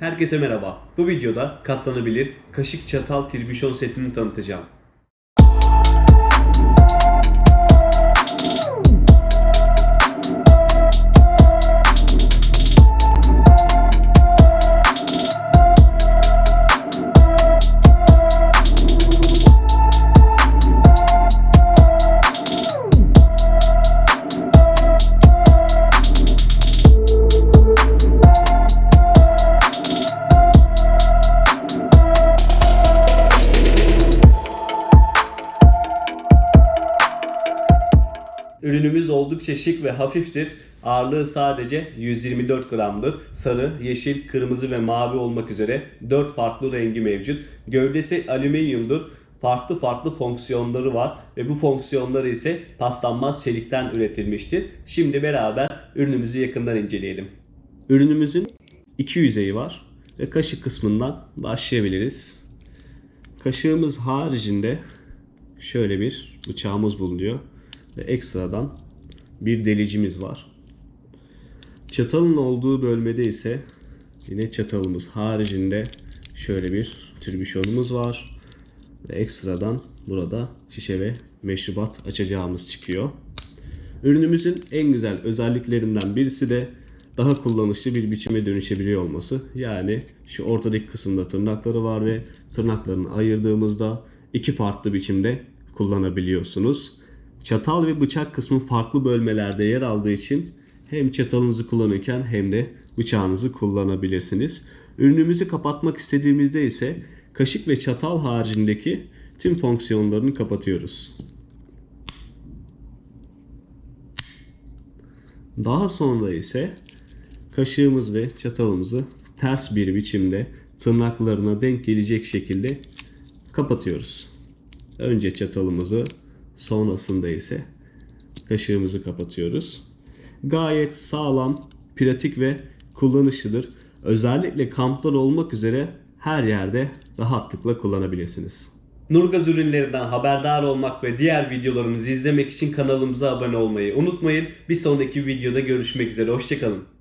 Herkese merhaba. Bu videoda katlanabilir kaşık çatal tribüşon setini tanıtacağım. Ürünümüz oldukça şık ve hafiftir. Ağırlığı sadece 124 gramdır. Sarı, yeşil, kırmızı ve mavi olmak üzere 4 farklı rengi mevcut. Gövdesi alüminyumdur. Farklı farklı fonksiyonları var ve bu fonksiyonları ise paslanmaz çelikten üretilmiştir. Şimdi beraber ürünümüzü yakından inceleyelim. Ürünümüzün iki yüzeyi var ve kaşık kısmından başlayabiliriz. Kaşığımız haricinde şöyle bir bıçağımız bulunuyor ve ekstradan bir delicimiz var. Çatalın olduğu bölmede ise yine çatalımız haricinde şöyle bir türbüşonumuz var ve ekstradan burada şişe ve meşrubat açacağımız çıkıyor. Ürünümüzün en güzel özelliklerinden birisi de daha kullanışlı bir biçime dönüşebiliyor olması. Yani şu ortadaki kısımda tırnakları var ve tırnaklarını ayırdığımızda iki farklı biçimde kullanabiliyorsunuz. Çatal ve bıçak kısmı farklı bölmelerde yer aldığı için hem çatalınızı kullanırken hem de bıçağınızı kullanabilirsiniz. Ürünümüzü kapatmak istediğimizde ise kaşık ve çatal haricindeki tüm fonksiyonlarını kapatıyoruz. Daha sonra ise kaşığımız ve çatalımızı ters bir biçimde tırnaklarına denk gelecek şekilde kapatıyoruz. Önce çatalımızı sonrasında ise kaşığımızı kapatıyoruz. Gayet sağlam, pratik ve kullanışlıdır. Özellikle kamplar olmak üzere her yerde rahatlıkla kullanabilirsiniz. Nurgaz ürünlerinden haberdar olmak ve diğer videolarımızı izlemek için kanalımıza abone olmayı unutmayın. Bir sonraki videoda görüşmek üzere. Hoşçakalın.